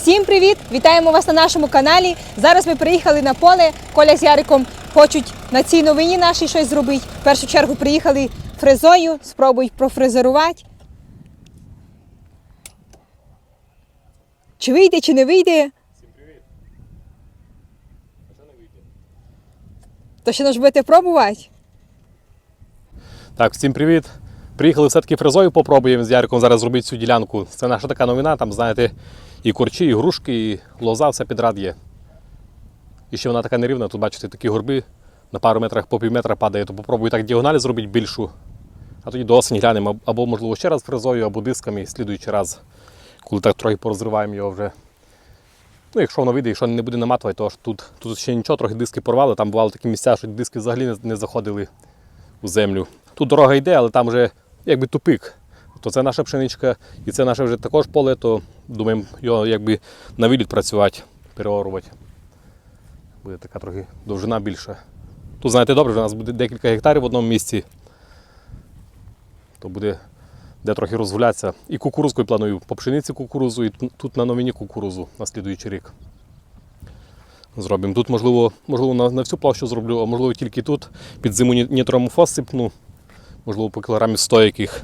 Всім привіт! Вітаємо вас на нашому каналі. Зараз ми приїхали на поле. Коля з Яриком хочуть на цій новині нашій щось зробити. В першу чергу приїхали фрезою, спробують профрезерувати. Чи вийде, чи не вийде? Всім привіт! То ще ж будете пробувати? Так, всім привіт. Приїхали все-таки фрезою, попробуємо з Яриком зараз зробити цю ділянку. Це наша така новина, там, знаєте, і корчі, і грушки, і лоза, все підряд є. І ще вона така нерівна, тут бачите, такі горби на пару метрах по пів метра падає, то попробую так діагоналі зробити більшу. А тоді до осені глянемо, або, можливо, ще раз фрезою, або дисками, слідуючий раз, коли так трохи порозриваємо його вже. Ну, якщо воно вийде, якщо не буде наматувати, то ж тут, тут ще нічого, трохи диски порвали, там бували такі місця, що диски взагалі не заходили у землю. Тут дорога йде, але там вже якби тупик. То це наша пшеничка і це наше вже також поле, то думаємо його якби на виліт працювати, переорувати. Буде така трохи довжина більша. Тут, знаєте, добре, вже у нас буде декілька гектарів в одному місці. То буде де трохи розгулятися. І кукурузкою планую по пшениці кукурузу, і тут- на новині кукурузу на слідуючий рік. Зробимо. Тут, можливо, можливо на, на всю площу зроблю, а можливо тільки тут. Під зиму ні- нітромофос сипну, можливо, по кілограмів 100 яких.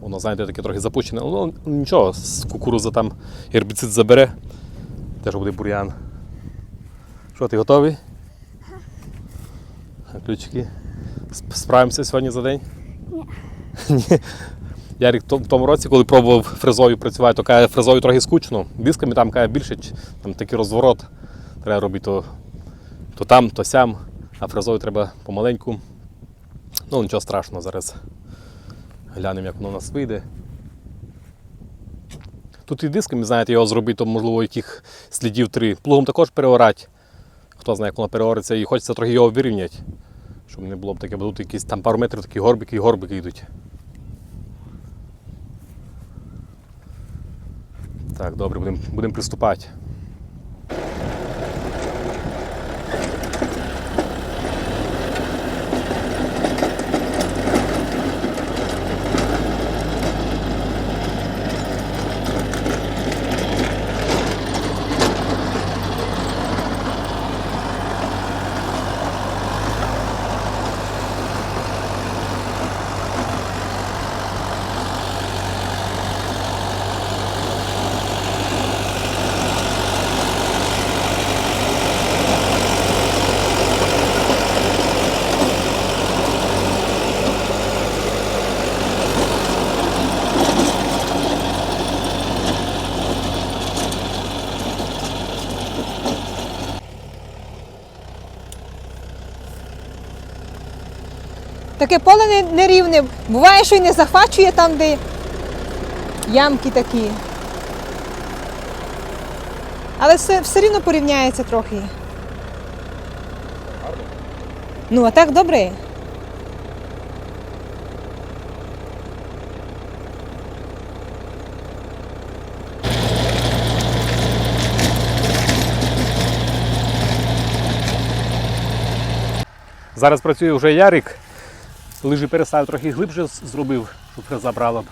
Воно, знаєте, таке трохи запущене. Ну, нічого, з кукуруза там гербіцид забере. Теж буде бур'ян. Що, ти готовий? Ключики. Справимося сьогодні за день? Ні. Ярик то- в тому році, коли пробував фрезою працювати, то каже, фрезою трохи скучно. Дисками там каже більше, там такий розворот. Треба робити то, то там, то сям, а фрезою треба помаленьку. Ну нічого страшного, зараз глянемо, як воно у нас вийде. Тут і дисками, знаєте, його зробити, то можливо яких слідів три. Плугом також переорати. Хто знає, як воно переориться, і хочеться трохи його вирівняти. Щоб не було б таке, бо тут якісь там пару метрів такі горбики і горбики йдуть. Так, добре, будемо будем приступати. Таке поле нерівне. Буває, що й не захвачує там, де ямки такі. Але все, все рівно порівняється трохи. Ну, а так добре. Зараз працює вже Ярик. Лижі переставив трохи глибше зробив, щоб фреза брала б.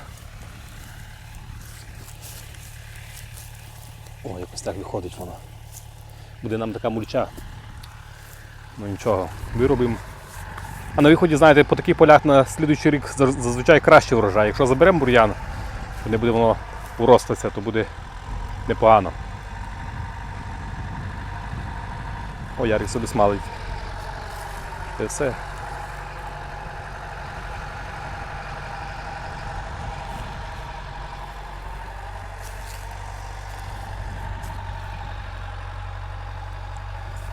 О, якось так виходить воно. Буде нам така мульча. Ну нічого, виробимо. А на виході, знаєте, по таких полях на слідуючий рік зазвичай краще врожай. Якщо заберемо бур'ян, то не буде воно уростатися, то буде непогано. О, Ярик собі смалить. Це все.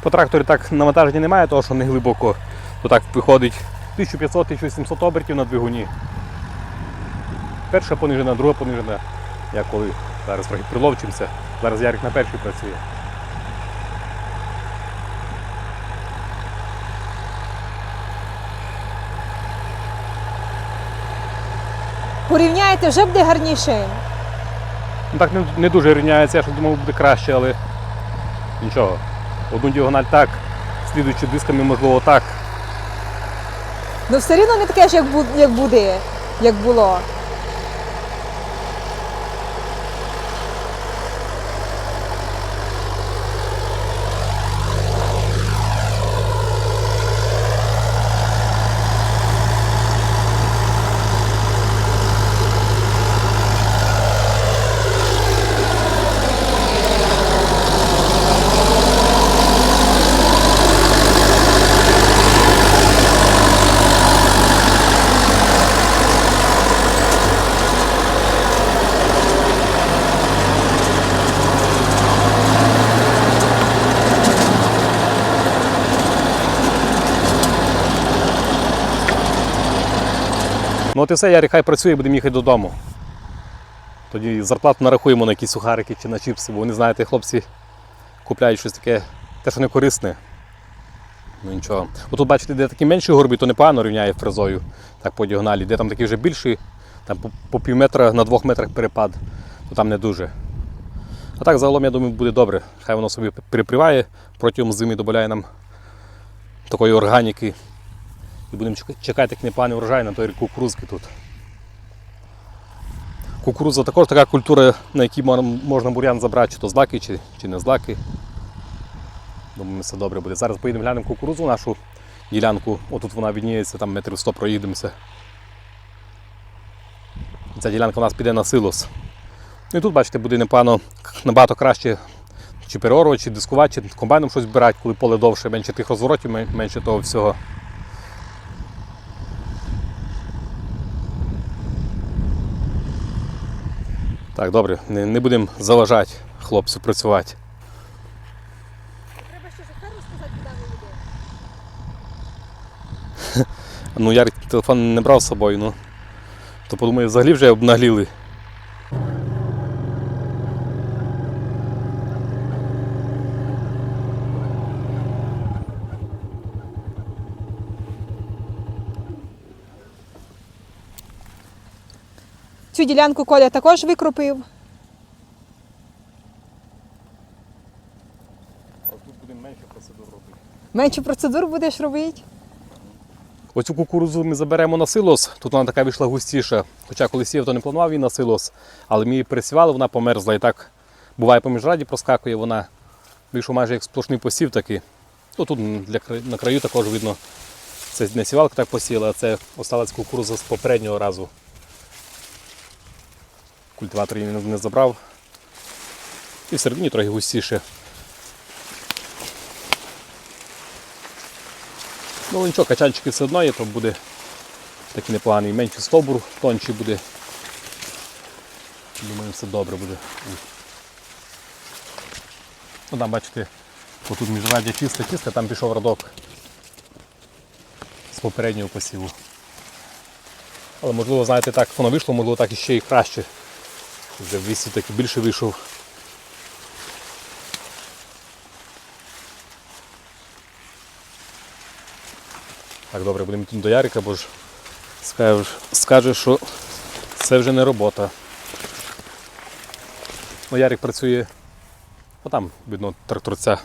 По тракторі так навантаження немає, тому що не глибоко. То так виходить 1500-1700 обертів на двигуні. Перша понижена, друга понижена. Я коли зараз трохи приловчимося. Зараз Ярик на першій працює. Порівняєте, вже буде гарніше. Ну так не, не дуже рівняється, я ж думав буде краще, але нічого. Одну діагональ так, слідуючи дисками, можливо, так. Ну все рівно не таке ж, як бу- як буде, як було. Ну от і все, Ярик хай працює, будемо їхати додому. Тоді зарплату нарахуємо на якісь сухарики чи на чіпси, бо вони, знаєте, хлопці купляють щось таке, те, що не корисне. Ну нічого. Отут бачите, де такі менші горби, то непогано рівняє фрезою, так по діагоналі. Де там такі вже більші, там по, по пів метра на двох метрах перепад, то там не дуже. А так загалом, я думаю, буде добре. Хай воно собі переприває, протягом зими додає нам такої органіки. Будемо чекати, як непоганий урожай на той кукурузки тут. Кукуруза також така культура, на якій можна бур'ян забрати, чи то злаки, чи, чи не злаки. Думаю, все добре буде. Зараз поїдемо глянемо кукурузу нашу ділянку. Отут вона відніється, там метрів 100 проїдемося. Ця ділянка у нас піде на силос. Ну і тут, бачите, буде непогано, набагато краще чи переорувати, чи дискувати, чи комбайном щось збирати, коли поле довше, менше тих розворотів, менше того всього. Так, добре, не, не будемо заважати хлопцю працювати. Треба ще шоферу сказати, куди ми їдемо. Ну, Ярик телефон не брав з собою, ну. То подумаю, взагалі вже обнагліли. Цю ділянку Коля також викропив. А тут будемо менше процедур робити. Менше процедур будеш робити. Оцю кукурудзу ми заберемо на силос. Тут вона така вийшла густіша. Хоча коли сів, то не планував її на силос, але ми її пересівали, вона померзла. І так буває поміж раді проскакує, вона вийшов майже як сплошний посів такий. Ну, тут для, на краю також видно. Це не сівалка так посіла, а це осталась кукурудза з попереднього разу. Культиватор її не- забрав. І всередині трохи густіше. Ну нічого, качанчики все одно є, то буде такий непоганий. Менший стовбур, тонший буде. Думаю, все добре буде. Ну там бачите, отут міжрадя чисте, чисте, там пішов радок з попереднього посіву. Але можливо, знаєте, так воно вийшло, можливо, так іще і краще. Вже в так таки більше вийшов. Так, добре, будемо йти до Ярика, бо ж скаже, що це вже не робота. Ну, Ярик працює, отам, видно, тракторця.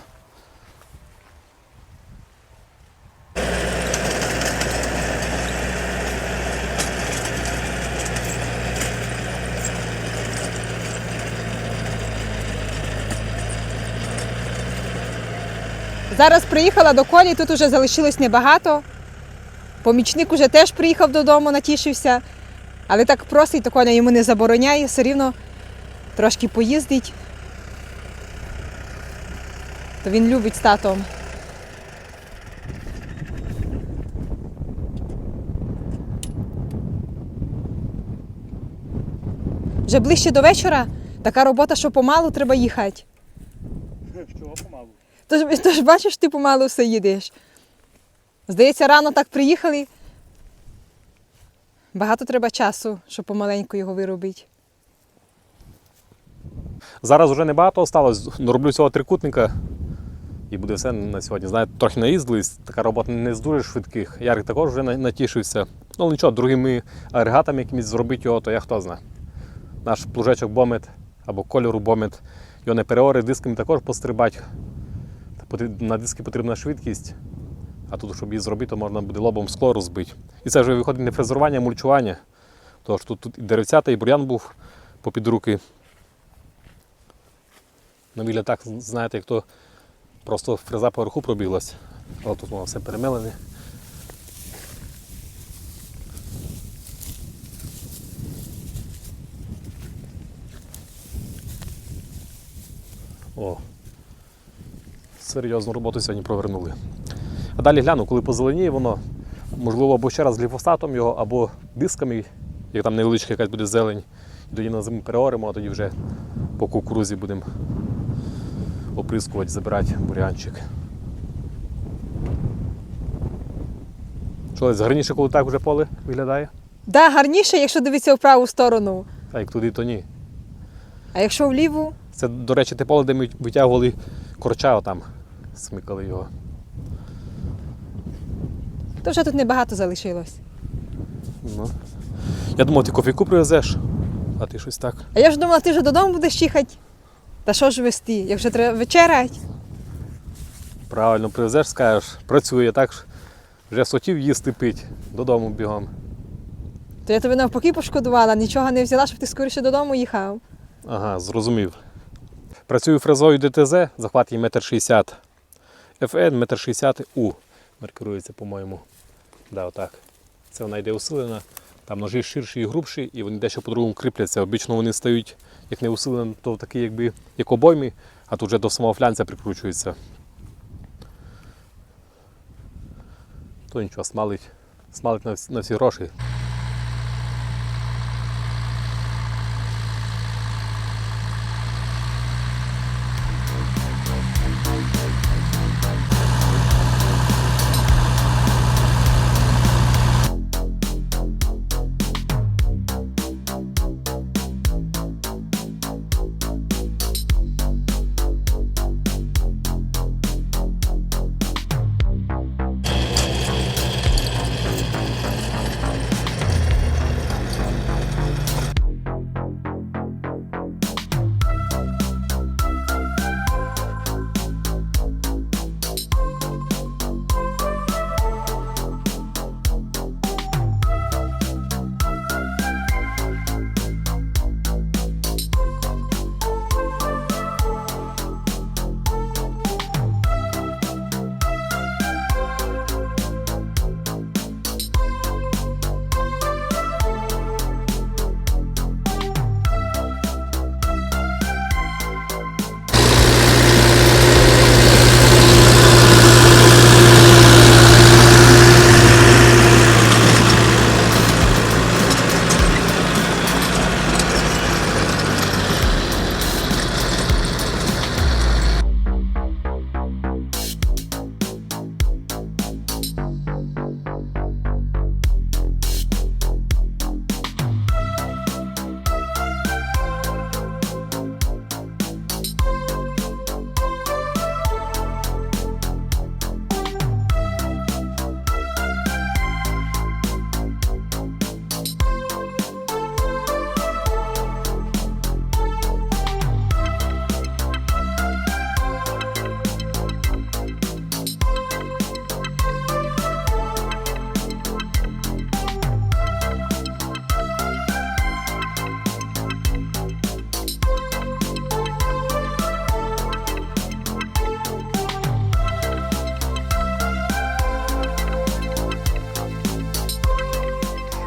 Зараз приїхала до Колі, тут уже залишилось небагато. Помічник уже теж приїхав додому, натішився. Але так просить, то Коля йому не забороняє, все рівно трошки поїздить. То він любить з татом. Вже ближче до вечора така робота, що помалу треба їхати. Тож, тож бачиш, ти помалу все їдеш. Здається, рано так приїхали. Багато треба часу, щоб помаленьку його виробити. Зараз вже небагато осталось. Роблю цього трикутника і буде все на сьогодні. Знаєте, трохи наїздились, така робота не з дуже швидких. Ярик також вже натішився. Ну нічого, другими агрегатами якимись зробити його, то я хто знає. Наш плужечок бомет або кольору бомет. Його не переори, дисками також пострибати. На диски потрібна швидкість. А тут, щоб її зробити, то можна буде лобом скло розбити. І це вже виходить не фрезерування, а мульчування. Тож тут, тут і деревцята, і бур'ян був попід руки. На вигляд так, знаєте, як то просто фреза поверху пробіглась. Але тут воно все перемелене. О, серйозну роботу сьогодні провернули. А далі гляну, коли позеленіє воно, можливо, або ще раз гліфосатом його, або дисками, як там невеличка якась буде зелень. І тоді на зиму переоримо, а тоді вже по кукурузі будемо оприскувати, забирати бурянчик. Що, гарніше, коли так вже поле виглядає? Да, гарніше, якщо дивитися в праву сторону. А як туди, то ні. А якщо вліву, Це, до речі, те поле, де ми витягували корча отам. Смикали його. то вже тут небагато залишилось. Ну. Я думав, ти кофійку привезеш, а ти щось так. А я ж думала, ти вже додому будеш їхати. Та що ж вести, як вже треба вечерять? Правильно привезеш, скажеш, працює так, вже сотів їсти пить, додому бігом. То я тебе навпаки пошкодувала, нічого не взяла, щоб ти скоріше додому їхав. Ага, зрозумів. Працюю фрезою ДТЗ, захват їй 1,60 м. FN 1,60 м У. Маркирується, по-моєму. Да, отак. Це вона йде усилена. Там ножі ширші і грубші, і вони дещо по-другому кріпляться. Обічно вони стають, як не усилені, то такі, якби як обоймі, а тут вже до самого флянця прикручуються. То нічого, смалить, смалить на всі гроші.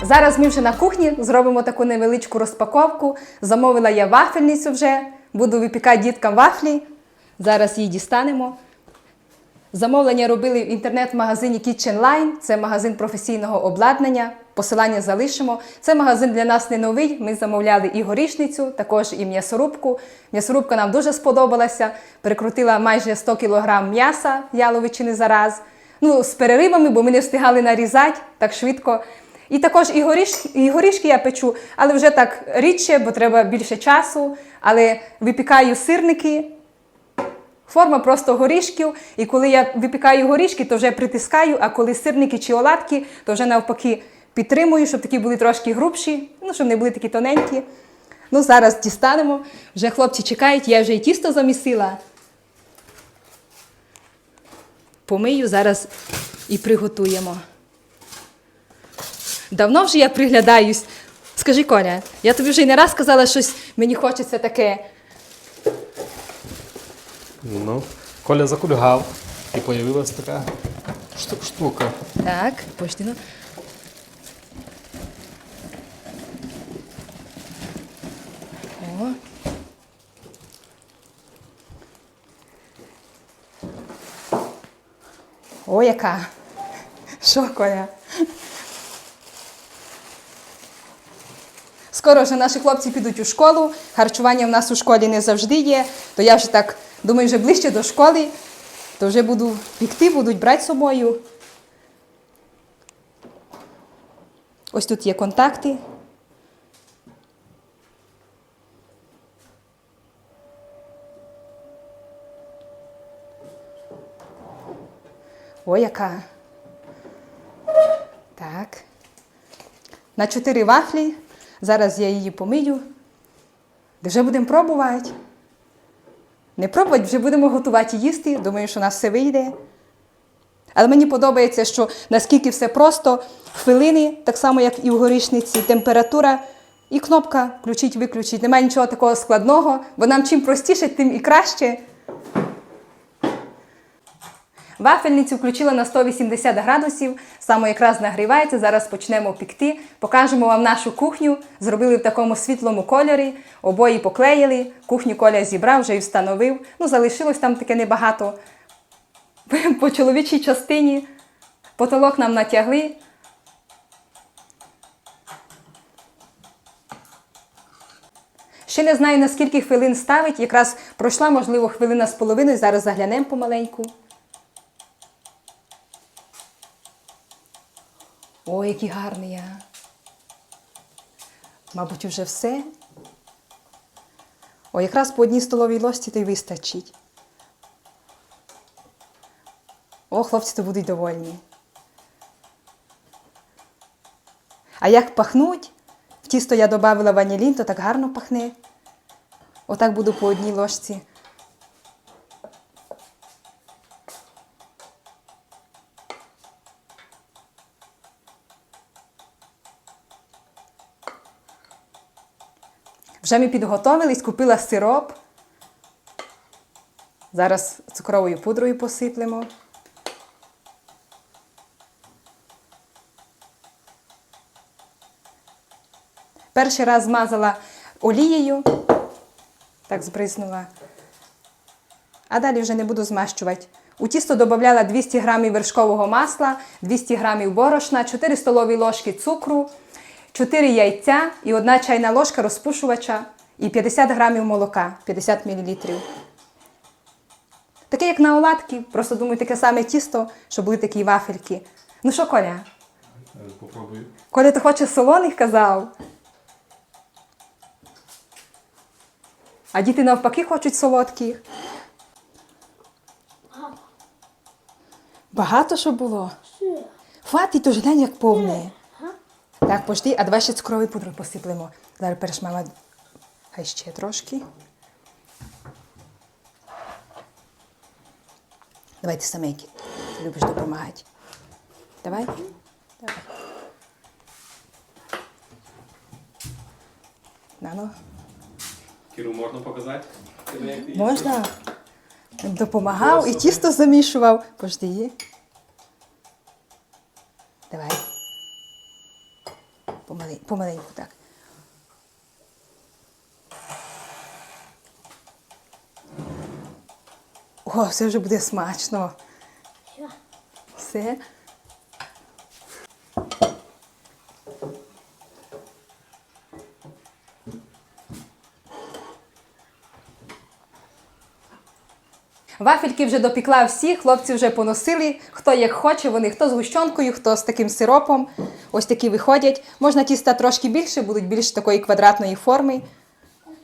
Зараз ми вже на кухні зробимо таку невеличку розпаковку. Замовила я вафельницю вже. Буду випікати діткам вафлі. Зараз її дістанемо. Замовлення робили в інтернет-магазині Kitchen Line. Це магазин професійного обладнання. Посилання залишимо. Це магазин для нас не новий. Ми замовляли і горішницю, також і м'ясорубку. М'ясорубка нам дуже сподобалася. Перекрутила майже 100 кг м'яса яловичини за раз. Ну, з переривами, бо ми не встигали нарізати так швидко. І також і горішки, і горішки я печу, але вже так рідше, бо треба більше часу. Але випікаю сирники, Форма просто горішків, і коли я випікаю горішки, то вже притискаю, а коли сирники чи оладки, то вже навпаки підтримую, щоб такі були трошки грубші, ну, щоб не були такі тоненькі. Ну, зараз дістанемо. Вже хлопці чекають, я вже і тісто замісила. Помию зараз і приготуємо. Давно вже я приглядаюсь. Скажи, Коля, я тобі вже й не раз сказала, щось мені хочеться таке. Ну, Коля закульгав і появилась така шту- штука. Так, почтено. О. О, яка. Що, Коля? Скоро вже наші хлопці підуть у школу. Харчування в нас у школі не завжди є. То я вже так думаю, вже ближче до школи, то вже буду пікти, будуть брати з собою. Ось тут є контакти. О, яка. Так. На чотири вафлі. Зараз я її помию. Вже будемо пробувати. Не пробувати, вже будемо готувати їсти. Думаю, що у нас все вийде. Але мені подобається, що наскільки все просто, хвилини, так само, як і в горішниці, температура і кнопка включить, виключить. Немає нічого такого складного, бо нам чим простіше, тим і краще. Вафельницю включила на 180 градусів, саме якраз нагрівається. Зараз почнемо пікти. Покажемо вам нашу кухню. Зробили в такому світлому кольорі, обої поклеїли. Кухню Коля зібрав, вже і встановив. Ну, залишилось там таке небагато. По чоловічій частині. Потолок нам натягли. Ще не знаю, на скільки хвилин ставить. Якраз пройшла, можливо, хвилина з половиною. Зараз заглянемо помаленьку. Ой, який гарний я. Мабуть, уже все. О, якраз по одній столовій ложці то й вистачить. О, хлопці то будуть довольні. А як пахнуть? В тісто я додавала ванілін, то так гарно пахне. Отак буду по одній ложці. Вже ми підготовились, купила сироп. Зараз цукровою пудрою посиплемо. Перший раз змазала олією, так збризнула. А далі вже не буду змащувати. У тісто додавала 200 г вершкового масла, 200 г борошна, 4 столові ложки цукру, 4 яйця і 1 чайна ложка розпушувача і 50 г молока, 50 мл. Таке, як на оладки, просто думаю, таке саме тісто, щоб були такі вафельки. Ну що, Коля? Попробую. Коля, ти хочеш солоних казав? А діти навпаки хочуть солодких. Багато що було. Хватить, то ж глянь, як повне. Так, пошти, а давай ще цукровою пудрою посиплемо. Зараз перш мама. Хай ще трошки. Давай ти самейки. Ти любиш допомагати. Давай. Давай. Нано. Кіру можна показати? Можна? Допомагав і тісто замішував. Пожди. Давай. Помалень, помаленьку так. О, все вже буде смачно. Все. Вафельки вже допікла всі, хлопці вже поносили. Хто як хоче, вони хто з гущонкою, хто з таким сиропом. Ось такі виходять. Можна тіста трошки більше, будуть більш такої квадратної форми.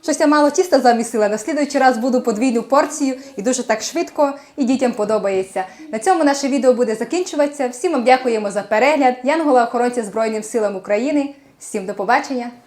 Щось я мало тіста замісила. На слідуючий раз буду подвійну порцію і дуже так швидко, і дітям подобається. На цьому наше відео буде закінчуватися. Всім вам дякуємо за перегляд. Янгола охоронця Збройним силам України. Всім до побачення!